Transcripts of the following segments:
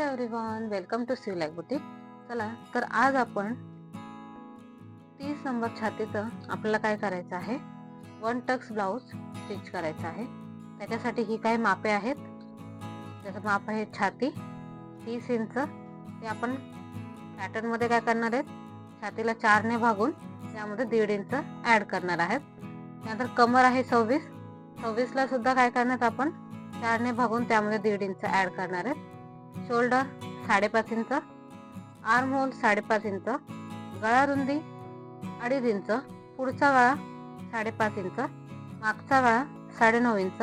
Hello everyone welcome to Shiv life boutique चला तर आज आपण तीस नंबर छातीचं आपल्याला काय करायचं आहे? वन टक्स ब्लाऊज स्टिच करायचं आहे. त्याच्यासाठी ही काही मापे आहेत? त्याचं माप आहे छाती. तीस इंच. ते आपण पॅटर्नमध्ये काय करणार आहेत? छातीला चारने भागून त्यामध्ये दीड इंच ॲड करणार आहेत. त्यानंतर कमर आहे सव्वीस. सव्वीसला सुद्धा काय करणार आपण? चारने भागून त्यामध्ये दीड इंच ॲड करणार आहेत. शोल्डर साडेपाच इंच आर्म होल साडेपाच इंच गळा रुंदी अडीच इंच पुढचा गळा साडेपाच इंच मागचा गळा साडेनऊ इंच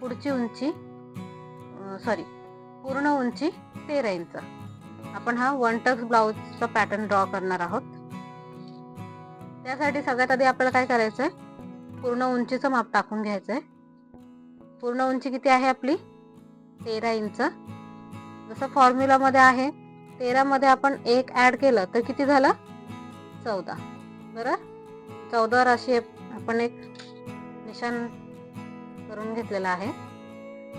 पुढची उंची सॉरी पूर्ण उंची तेरा इंच आपण हा वन टक्स ब्लाऊजचा पॅटर्न ड्रॉ करणार आहोत. त्यासाठी सगळ्यात आधी आपल्याला काय करायचं आहे पूर्ण उंचीचं माप टाकून घ्यायचं आहे पूर्ण उंची किती आहे आपली? तेरा इंच जसं फॉर्म्युलामध्ये आहे तेरामध्ये आपण एक ॲड केलं तर किती झालं? चौदा. बरं? चौदा राशी आपण एक निशाण करून घेतलेलं आहे.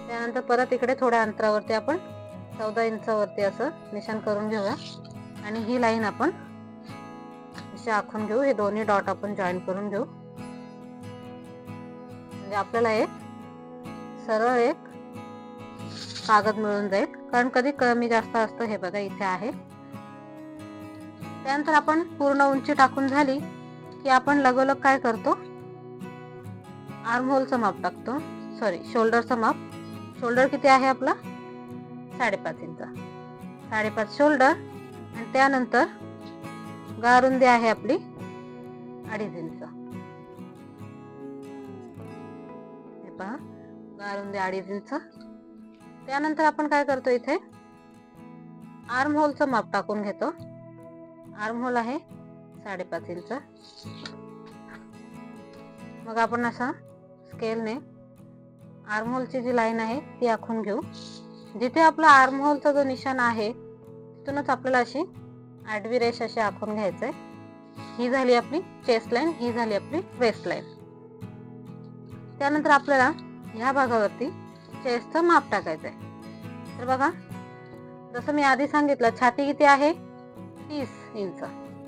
त्यानंतर परत इकडे थोड्या अंतरावरती आपण चौदा इंचावरती असं निशाण करून घेऊया. आणि ही लाईन आपण अशी आखून घेऊ. हे दोन्ही डॉट आपण जॉईन करून घेऊ. म्हणजे आपल्याला एक सरळ एक कागद मिळून जाईल. कारण कधी कमी जास्त असतं हे बघा इथे आहे. त्यानंतर आपण पूर्ण उंची टाकून झाली की आपण लगोलग काय करतो? आर्महोलचं माप टाकतो. सॉरी शोल्डरचं माप. शोल्डर किती आहे आपला? साडेपाच इंच. साडेपाच शोल्डर. आणि त्यानंतर गारुंदी आहे आपली अडीच इंच. हे पहा गारुंदी अडीच इंच. त्यानंतर आपण काय करतो इथे? आर्म होलचं माप टाकून घेतो. आर्म होल आहे साडेपाच इंच. मग आपण असा स्केलने आर्म होलची जी लाईन आहे ती आखून घेऊ. जिथे आपला आर्म होलचा जो निशाण आहे तिथूनच आपल्याला अशी आडवी रेष अशी आखून आहे ही झाली आपली चेस्ट लाईन ही झाली आपली वेस्ट लाईन त्यानंतर आपल्याला ह्या भागावरती चेस्टचं माप टाकायचं आहे तर बघा जसं मी आधी सांगितलं छाती किती आहे? तीस इंच.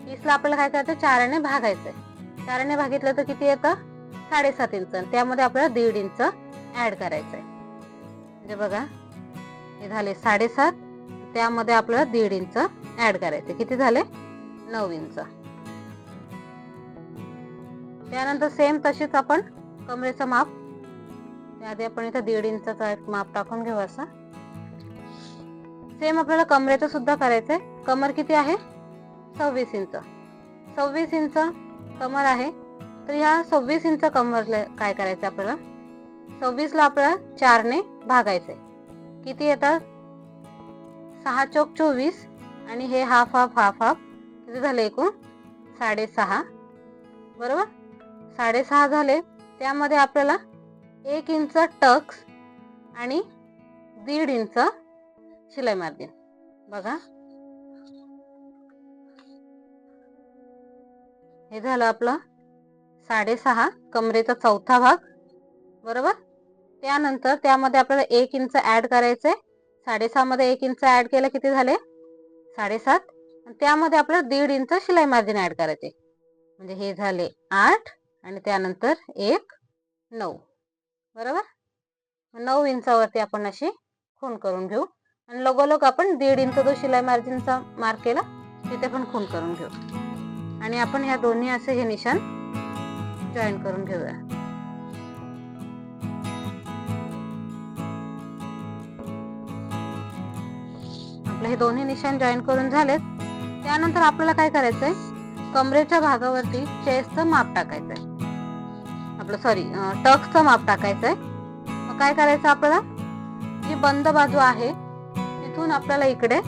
तीसला आपल्याला काय करायचं चाराने भागायचं आहे चाराने भागितलं तर किती येतं? साडेसात इंच. त्यामध्ये आपल्याला दीड इंच ऍड करायचं आहे म्हणजे बघा हे झाले साडेसात. त्यामध्ये आपल्याला दीड इंच ऍड करायचे किती झाले? नऊ इंच. त्यानंतर सेम तशीच आपण कमरेचं माप त्याआधी आपण इथं दीड इंचाचा एक माप टाकून घेऊ असा. सेम आपल्याला कमरेचं सुद्धा करायचंय. कमर किती आहे? सव्वीस इंच. सव्वीस इंच कमर आहे. तर ह्या सव्वीस इंच कमरला काय करायचं आपल्याला? सव्वीसला आपल्याला चारने भागायचंय. किती येतात? सहा चौक चोवीस आणि हे हाफ हाफ हाफ हाफ किती झाले एकूण? साडेसहा. बरोबर? साडेसहा झाले. त्यामध्ये आपल्याला एक इंच टक्स आणि दीड इंच शिलाई मार्जिन. बघा. हे झालं आपलं साडेसहा कमरेचा चौथा भाग. बरोबर? त्यानंतर त्यामध्ये आपल्याला एक इंच ऍड करायचंय. साडेसहा मध्ये एक इंच ऍड केलं किती झाले? साडेसात. आणि त्यामध्ये आपल्याला दीड इंच शिलाई मार्जिन ऍड करायचे म्हणजे हे झाले आठ आणि त्यानंतर एक नऊ. बरोबर? नऊ इंचावरती आपण अशी खून करून घेऊ. आणि लगोलग आपण दीड इंच जो शिलाई मार्जिनचा मार्क केला तिथे पण खून करून घेऊ. आणि आपण ह्या दोन्ही असे हे निशाण जॉईन करून घेऊया. आपले हे दोन्ही निशाण जॉईन करून झालेत. त्यानंतर आपल्याला काय करायचंय? कमरेच्या भागावरती चेस्टचं माप टाकायचंय. आपलं सॉरी टक्सचं माप टाकायचंय. मग काय करायचं आपल्याला? जी बंद बाजू आहे तिथून आपल्याला इकडे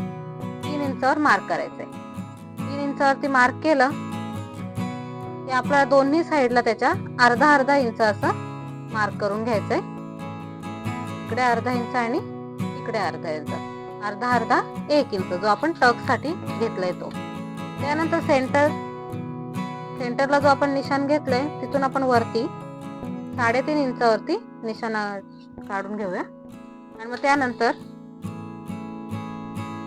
तीन इंचावर मार्क करायचंय. तीन इंचावरती मार्क केलं की आपल्याला दोन्ही साईडला त्याच्या अर्धा अर्धा इंच असं मार्क करून घ्यायचंय. इकडे अर्धा इंच आणि इकडे अर्धा इंच. अर्धा अर्धा एक इंच जो आपण टकसाठी घेतलाय तो. त्यानंतर सेंटर सेंटरला जो आपण निशाण घेतलंय तिथून आपण वरती साडेतीन इंचावरती निशाणा काढून घेऊया. आणि मग त्यानंतर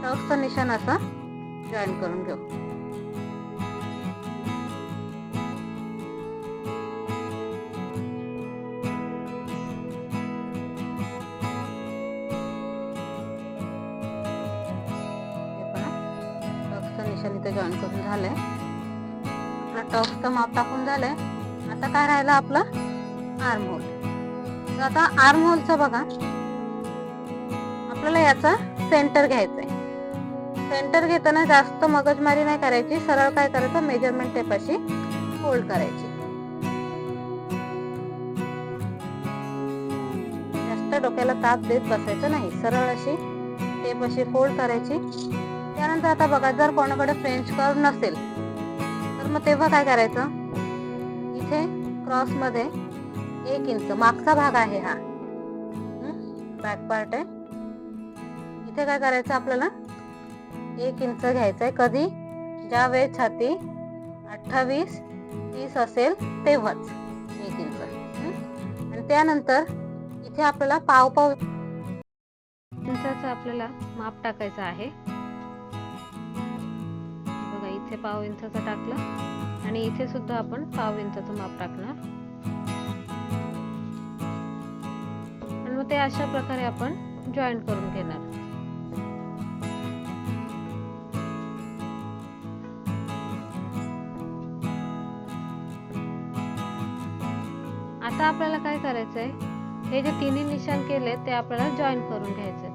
टक्सचं निशाण असं जॉईन करून घेऊ. इथे जॉईन करून झालंय. आपला टॉक्सचं माप टाकून झालंय. आता काय राहिलं आपलं? Arm hole. तर आता आर्महोलचा बघा. आपल्याला याचा सेंटर घ्यायचा आहे सेंटर घेताना जास्त मगजमारी नाही करायची सरळ काय करायचं? मेजरमेंट टेपाशी फोल्ड करायची. जास्त डोक्याला ताप देत बसायचं नाही. सरळ अशी टेप अशी फोल्ड करायची. त्यानंतर आता बघा जर कोणाकडे फ्रेंच कर्व नसेल तर मग तेव्हा काय करायचं? इथे क्रॉसमध्ये एक इंच. मागचा भाग आहे हा. बॅक पार्ट आहे. इथे काय करायचं आपल्याला? एक इंच घ्यायचं आहे कधी? ज्या वेळेस छाती अठ्ठावीस तीस असेल तेव्हाच. एक इंच. आणि त्यानंतर इथे आपल्याला पाव पाव इंचाचं आपल्याला माप टाकायचं आहे. बघा इथे पाव इंचाचं टाकलं. आणि इथे सुद्धा आपण पाव इंचाचं माप टाकणार. मग ते अशा प्रकारे आपण जॉईन करून घेणार. आता आपल्याला काय करायचंय? हे जे तिन्ही निशाण केले ते आपल्याला जॉईन करून घ्यायचे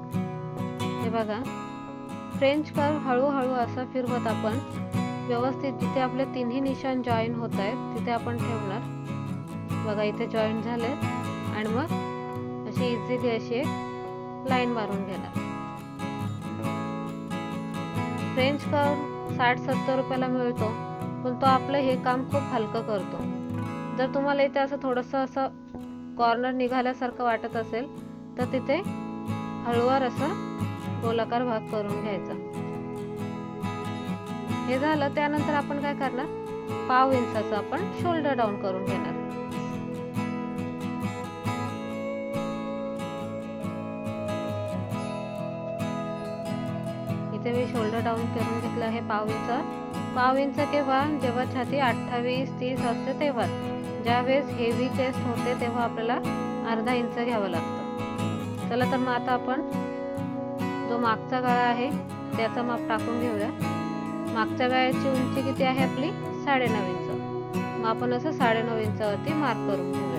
हे बघा फ्रेंच कर्व हळूहळू असं फिरवत आपण व्यवस्थित जिथे आपले तिन्ही निशाण जॉईन होत आहेत तिथे आपण ठेवणार. बघा इथे जॉईन झाले आणि मग अशी इझिली अशी एक लाईन मारून घेणार. फ्रेंच कर्व साठ सत्तर रुपयाला मिळतो पण तो आपलं हे काम खूप हलकं करतो. जर तुम्हाला इथे असं थोडंसं असं कॉर्नर निघाल्यासारखं वाटत असेल तर तिथे हळूवार असं गोलाकार भाग करून घ्यायचा. हे झालं त्यानंतर आपण काय करणार? पाव इंचाचं आपण शोल्डर डाऊन करून घेणार. इथे मी शोल्डर डाऊन करून घेतलं आहे पाव इंच पाव इंच केव्हा? जेव्हा छाती अठ्ठावीस तीस असते तेव्हा. ज्यावेळेस हेवी चेस्ट होते तेव्हा आपल्याला अर्धा इंच घ्यावं लागतं. चला तर मग आता आपण जो मागचा गळा आहे त्याचा माप टाकून घेऊया. मागच्या गळ्याची उंची किती आहे आपली? साडेनऊ इंच मग आपण असं साडेनऊ इंचावरती मार्क करून घेऊ.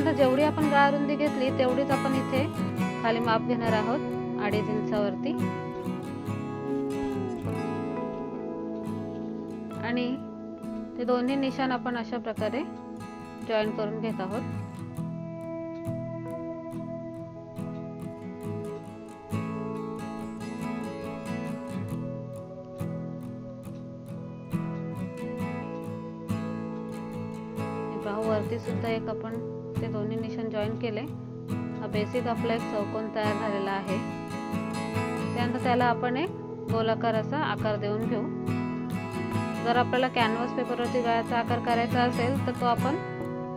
त्यानंतर जेवढी आपण गळा रुंदी घेतली तेवढीच आपण इथे खाली माप घेणार आहोत अडीच इंचावरती. आणि ते दोन्ही निशाण आपण अशा प्रकारे जॉईन करून घेत आहोत. वरती सुद्धा एक आपण जॉईन केले. हा बेसिक आपला एक चौकोन तयार झालेला आहे. त्यानंतर त्याला आपण एक गोलाकार असा आकार देऊन घेऊ. जर आपल्याला कॅनव्हास पेपरवरती गळ्याचा आकार करायचा असेल तर तो आपण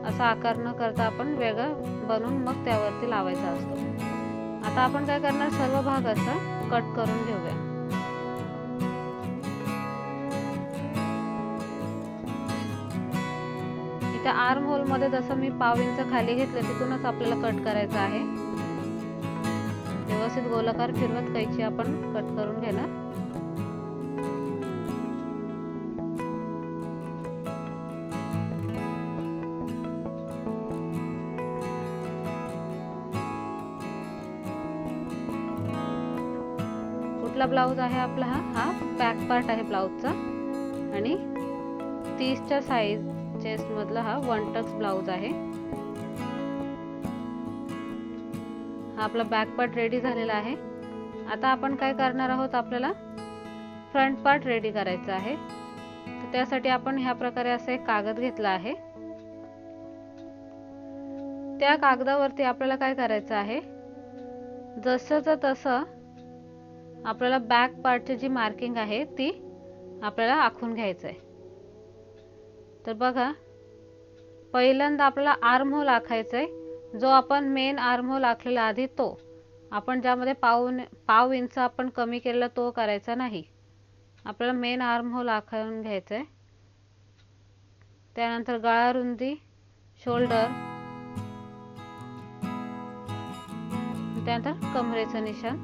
असा आकार न करता आपण वेगळा बनवून मग त्यावरती लावायचा असतो. आता आपण काय करणार? सर्व भाग असा कट करून घेऊया. त्या आर्म होलमध्ये जसं मी पाव इंच खाली घेतलं तिथूनच आपल्याला कट करायचं आहे. व्यवस्थित गोलाकार फिरवत कैची आपण कट करून घेणार. कुठला ब्लाऊज आहे आपला हा? हा बॅक पार्ट आहे ब्लाऊजचा आणि तीसच्या साईज चेस्टमधला हा वन टक्स ब्लाऊज आहे. हा आपला बॅक पार्ट रेडी झालेला आहे. आता आपण काय करणार आहोत आपल्याला? फ्रंट पार्ट रेडी करायचा आहे. तर त्यासाठी आपण ह्या प्रकारे असं एक कागद घेतला आहे. त्या कागदावरती आपल्याला काय करायचं आहे? जसंचं तसं आपल्याला बॅक पार्टची जी मार्किंग आहे ती आपल्याला आखून घ्यायचं आहे तर बघा पहिल्यांदा आपल्याला आर्म होल आखायचं आहे जो आपण मेन आर्महोल आखलेला आधी तो. आपण ज्यामध्ये पाऊन पाव इंच आपण कमी केलेला तो करायचा नाही. आपल्याला मेन आर्महोल आखून घ्यायचं आहे त्यानंतर गळा रुंदी शोल्डर त्यानंतर कमरेचं निशान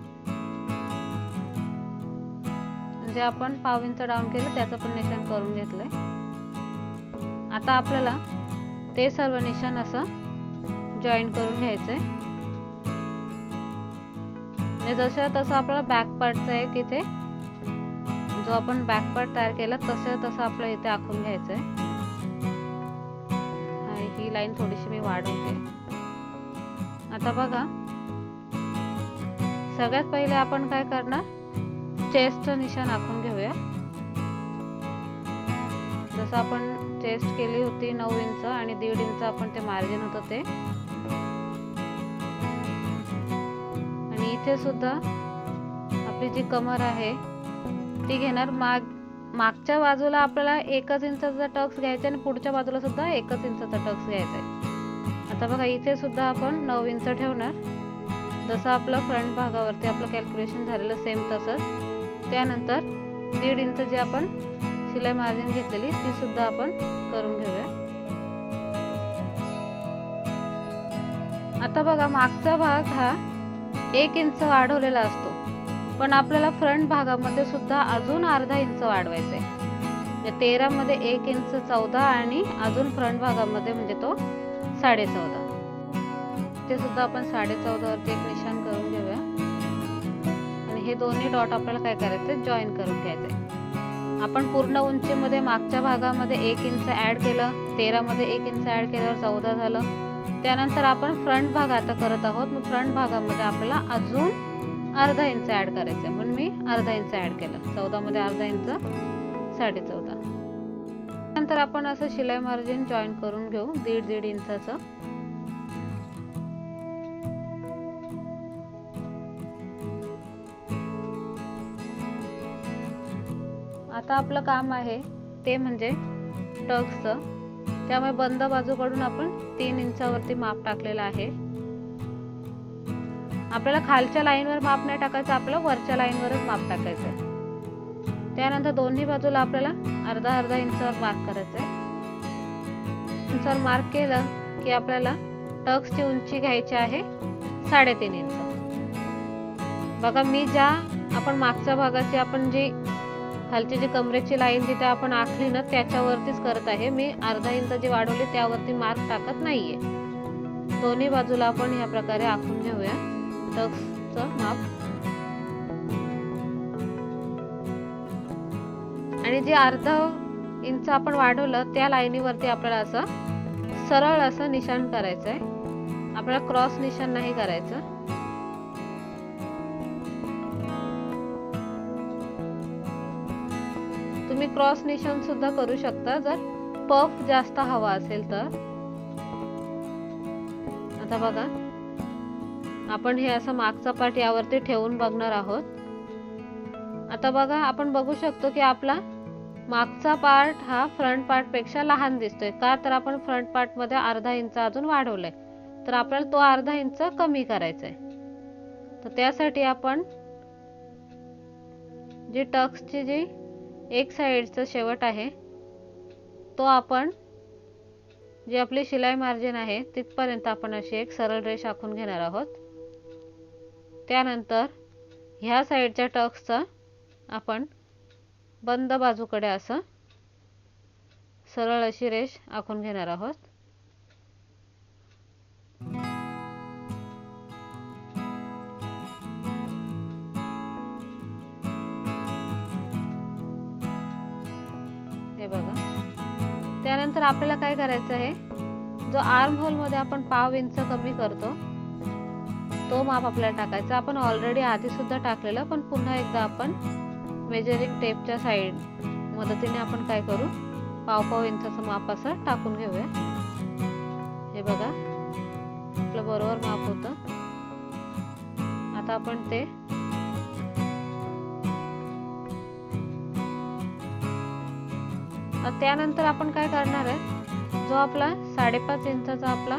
जे आपण पाव इंच डाऊन केलं त्याचं पण निशाण करून घेतलंय. आता आपल्याला ते सर्व निशाण असं जॉईन करून घ्यायचं आहे म्हणजे जसं तसं आपला बॅक पार्टचा आहे तिथे जो आपण बॅक पार्ट तयार केला तसं तसं आपलं इथे आखून घ्यायचं आणि ही लाईन थोडीशी मी वाढवते. आता बघा सगळ्यात पहिले आपण काय करणार? चेस्टचं निशाण आखून घेऊया. जसं आपण चेस्ट केली होती नऊ इंच आणि दीड इंच आपण ते मार्जिन होतं ते. आणि इथे सुद्धा आपली जी कमर आहे ती घेणार माग मागच्या बाजूला आपल्याला एकच इंचाचा टक्स घ्यायचा आणि पुढच्या बाजूला सुद्धा एकच इंचाचा टक्स घ्यायचा आहे. आता बघा इथे सुद्धा आपण नऊ इंच ठेवणार. जसं आपलं फ्रंट भागावरती आपलं कॅल्क्युलेशन झालेलं सेम तसंच. त्यानंतर दीड इंच जे आपण शिलाई मार्जिन घेतलेली ती सुद्धा आपण करून घेऊया. आता बघा मागचा भाग हा एक इंच वाढवलेला असतो. पण आपल्याला फ्रंट भागामध्ये सुद्धा अजून अर्धा इंच वाढवायचा आहे. म्हणजे तेरामध्ये एक इंच चौदा आणि अजून फ्रंट भागामध्ये म्हणजे तो साडे चौदा ते सुद्धा आपण साडे चौदावरती एक निशाण करून घेऊया. आणि हे दोन्ही डॉट आपल्याला काय करायचं जॉईन करून घ्यायचे आपण पूर्ण उंचीमध्ये मागच्या भागामध्ये एक इंच ॲड केलं तेरामध्ये एक इंच ॲड केल्यावर चौदा झालं. त्यानंतर आपण फ्रंट भाग आता करत आहोत. मग फ्रंट भागामध्ये आपल्याला अजून अर्धा इंच ॲड करायचं आहे. म्हणून मी अर्धा इंच ॲड केलं. चौदामध्ये अर्धा इंच साडे चौदा नंतर आपण असं शिलाई मार्जिन जॉईन करून घेऊ. दीड दीड इंचाचं. आता आपलं काम आहे ते म्हणजे टक्सचं. त्यामुळे बंद बाजूकडून आपण तीन इंचावरती माप टाकलेलं आहे. आपल्याला खालच्या लाईनवर माप नाही टाकायचं आपल्याला वरच्या लाईनवरच माप टाकायचं आहे. त्यानंतर दोन्ही बाजूला आपल्याला अर्धा अर्धा इंचावर मार्क करायचं आहे इंचावर मार्क केलं की आपल्याला टक्सची उंची घ्यायची आहे साडेतीन इंच. बघा मी ज्या आपण मागच्या भागाची आपण जी खालची जी कमरेची लाईन जिथे आपण आखली ना त्याच्यावरतीच करत आहे. मी अर्धा इंच जी वाढवली त्यावरती मार्क टाकत नाहीये. दोन्ही बाजूला आपण ह्या प्रकारे आखून घेऊया. टक्सचं माप. आणि जे अर्धा इंच आपण वाढवलं त्या लाईनीवरती आपल्याला असं सरळ असं निशाण करायचं आहे आपल्याला क्रॉस निशाण नाही करायचं. तुम्ही क्रॉस निशान सुद्धा करू शकता. जर पफ जास्त हवा असेल तर. आता बघा. आपण हे असं मागचा पार्ट यावरती ठेवून बघणार आहोत. आता बघा आपण बघू शकतो की आपला मागचा पार्ट हा फ्रंट पार्टपेक्षा लहान दिसतोय. का तर आपण फ्रंट पार्टमध्ये अर्धा इंच अजून वाढवलाय. तर आपल्याला तो अर्धा इंच कमी करायचा आहे तर त्यासाठी आपण जी टक्सची जी एक साईडचा शेवट आहे. तो आपण जे आपली शिलाई मार्जिन आहे तिथपर्यंत आपण अशी एक सरळ रेष आखून घेणार आहोत. त्यानंतर ह्या साईडच्या टक्सचा आपण बंद बाजूकडे असं सरळ अशी रेष आखून घेणार आहोत. त्यानंतर आपल्याला काय करायचं आहे? जो आर्म होलमध्ये आपण पाव इंच कमी करतो तो माप आपल्याला टाकायचा. आपण ऑलरेडी आधी सुद्धा टाकलेलं पण पुन्हा एकदा आपण मेजरिंग टेपच्या साईड मदतीने आपण काय करू? पाव पाव इंचाचं माप असं टाकून घेऊया. हे बघा आपलं बरोबर माप होतं. आता आपण ते त्यानंतर आपण काय करणार आहे? जो आपला साडेपाच इंचाचा आपला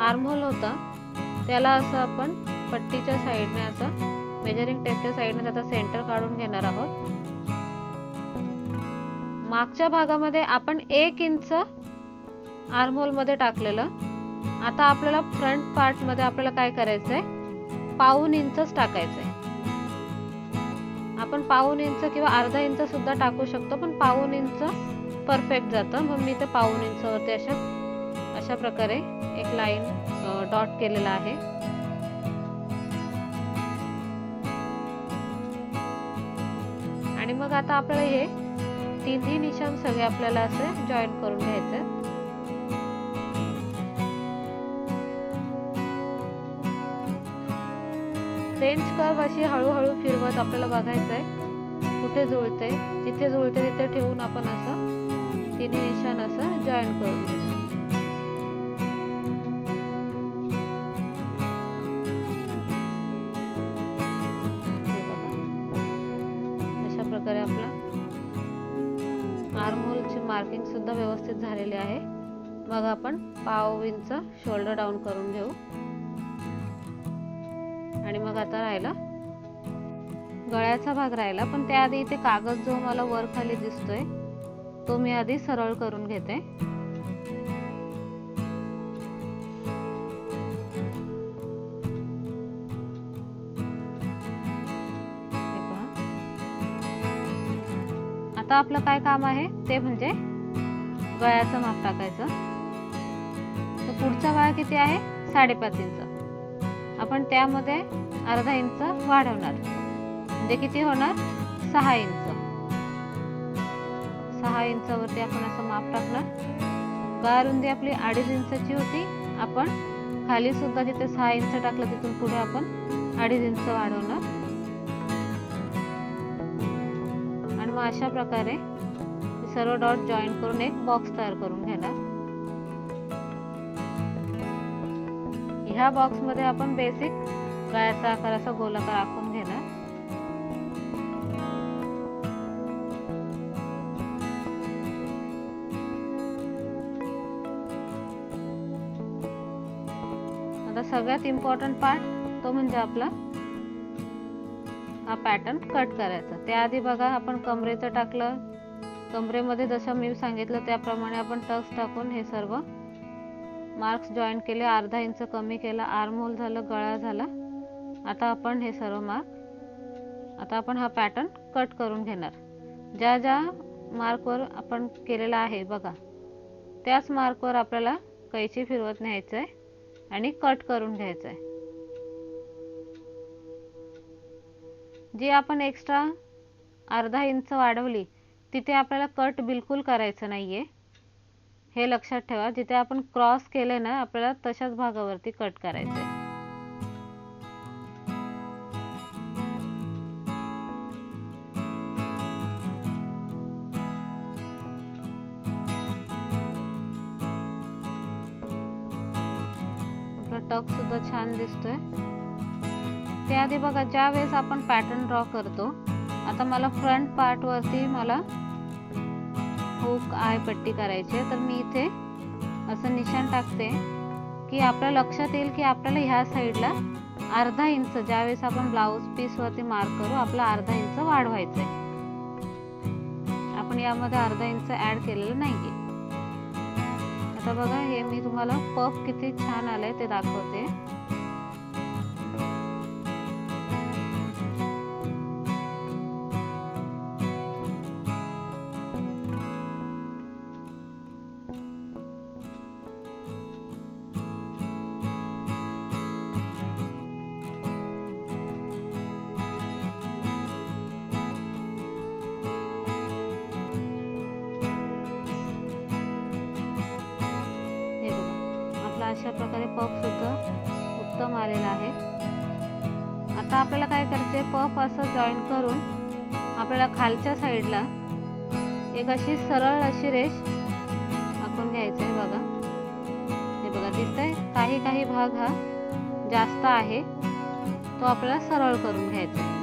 आर्महोल होता त्याला असं आपण पट्टीच्या साईडने असं मेजरिंग टेपच्या साईडने त्याचा सेंटर काढून घेणार आहोत. मागच्या भागामध्ये आपण एक इंच आर्महोलमध्ये टाकलेलं. आता आपल्याला फ्रंट पार्टमध्ये आपल्याला काय करायचंय? पाऊन इंचच टाकायचंय. आपण पाऊन इंच किंवा अर्धा इंच सुद्धा टाकू शकतो पण पाऊन इंच परफेक्ट जातं. मग मी ते पाऊन इंचवरती अशा अशा प्रकारे एक लाईन डॉट केलेला आहे. आणि मग आता आपल्याला हे तिन्ही निशाण सगळे आपल्याला असे जॉईन करून घ्यायचे फ्रेंच कर्व अशी हळूहळू फिरवत आपल्याला बघायचंय. कुठे जुळते जिथे जुळते तिथे ठेवून आपण असं तिन्ही असं जॉईन करून घ्यायचं अशा प्रकारे आपला आर्महोलची मार्किंग सुद्धा व्यवस्थित झालेली आहे. मग आपण पाव इंच शोल्डर डाऊन करून घेऊ. आणि मग आता राहिला गळ्याचा भाग राहिला पण त्याआधी इथे कागद जो मला वर खाली दिसतोय तो मी आधी सरळ करून घेते. आता आपलं काय काम आहे? ते म्हणजे गळ्याचं माप टाकायचं. तर पुढचा गळा किती आहे? साडेपाच इंच. आपण त्यामध्ये अर्धा इंच वाढवणार. म्हणजे किती होणार? सहा इंच. सहा इंचावरती आपण असं माप टाकणार गळा रुंदी आपली अडीच इंचाची होती आपण खाली सुद्धा जिथे सहा इंच टाकलं तिथून पुढे आपण अडीच इंच वाढवणार आणि मग अशा प्रकारे सर्व डॉट जॉईन करून एक बॉक्स तयार करून घेणार. ह्या बॉक्समध्ये आपण बेसिक गळ्याचा आकार असा गोलाकार आखून आता सगळ्यात इम्पॉर्टंट पार्ट तो म्हणजे आपला हा पॅटर्न कट करायचा. त्याआधी बघा आपण कमरेचं टाकलं. कमरेमध्ये जसं मी सांगितलं त्याप्रमाणे आपण टक्स टाकून हे सर्व मार्क्स जॉईन केले. अर्धा इंच कमी केला. आर्महोल झालं गळा झाला. आता आपण हे सर्व मार्क आता आपण हा पॅटर्न कट करून घेणार. ज्या ज्या मार्कवर आपण केलेला आहे बघा. त्याच मार्कवर आपल्याला कैची फिरवत न्यायचं आहे आणि कट करून घ्यायचं आहे जी आपण एक्स्ट्रा अर्धा इंच वाढवली तिथे आपल्याला कट बिलकुल करायचं नाहीये. हे लक्षात ठेवा जिथे आपण क्रॉस केले ना आपल्याला तशाच भागावरती कट करायचं आहे पॅटर्न दिसतोय. त्याआधी बघा ज्या वेळेस आपण पॅटर्न ड्रॉ करतो आता मला फ्रंट पार्ट वरती मला हुक आय पट्टी करायची आहे. तर मी इथे असं निशाण टाकते की आपल्या लक्षात येईल की आपल्याला ह्या साईडला अर्धा इंच ज्यावेळेस आपण ब्लाऊज पीसवरती मार्क करू आपला अर्धा इंच वाढवायचं आहे आपण यामध्ये अर्धा इंच ऍड केलेलं नाहीये. आता बघा हे मी तुम्हाला पफ किती छान आलंय ते दाखवते. आता आपल्याला काय करायचे पफ असं जॉईन करून आपल्याला खालच्या साईडला एक अशी सरळ अशी रेष आखून घ्यायचं आहे बघा. हे बघा दिसतंय? काही काही भाग हा जास्त आहे. तो आपल्याला सरळ करून घ्यायचा आहे.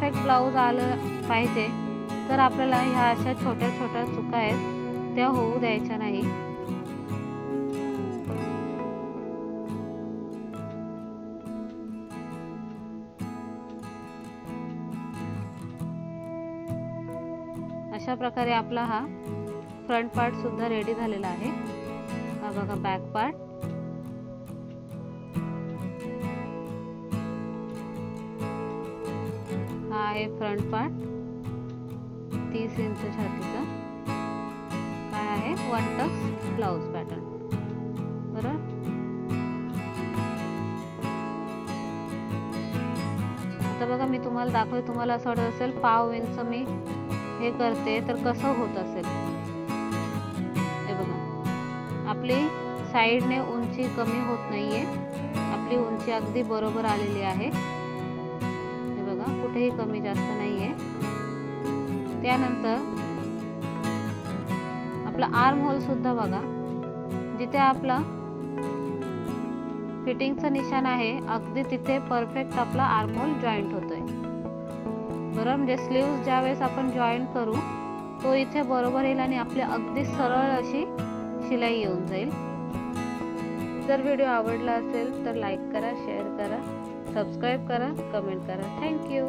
परफेक्ट ब्लाऊज आलं पाहिजे. तर आपल्याला ह्या अशा छोट्या छोट्या चुका आहेत त्या होऊ द्यायच्या नाही. अशा प्रकारे आपला हा फ्रंट पार्ट सुद्धा रेडी झालेला आहे. हा बघा बॅक पार्ट आहे फ्रंट पार्ट तीस इंच छातीचा. काय आहे? वन टक्स ब्लाऊज पॅटर्न बरोबर आता बघा मी तुम्हाला दाखवते. तुम्हाला असं वाटत असेल पाव इंच मी हे करते तर कसं होत असेल? हे बघा. आपली साईडने उंची कमी होत नाहीये. आपली उंची अगदी बरोबर आलेली आहे. बघा कमी जास्त नाहीये. त्यानंतर आपला आर्म होल सुद्धा बघा. जिथे आपला फिटिंगचं निशाण आहे अगदी तिथे परफेक्ट आपला आर्म होल जॉईंट होतोय. बरोबर म्हणजे स्लीव्ह ज्या वेळेस आपण जॉईंट करू तो इथे बरोबर येईल आणि आपली अगदी सरळ अशी शिलाई येऊन जाईल. जर व्हिडिओ आवडला असेल तर लाईक करा शेअर करा सबस्क्राईब करा कमेंट करा. थँक्यू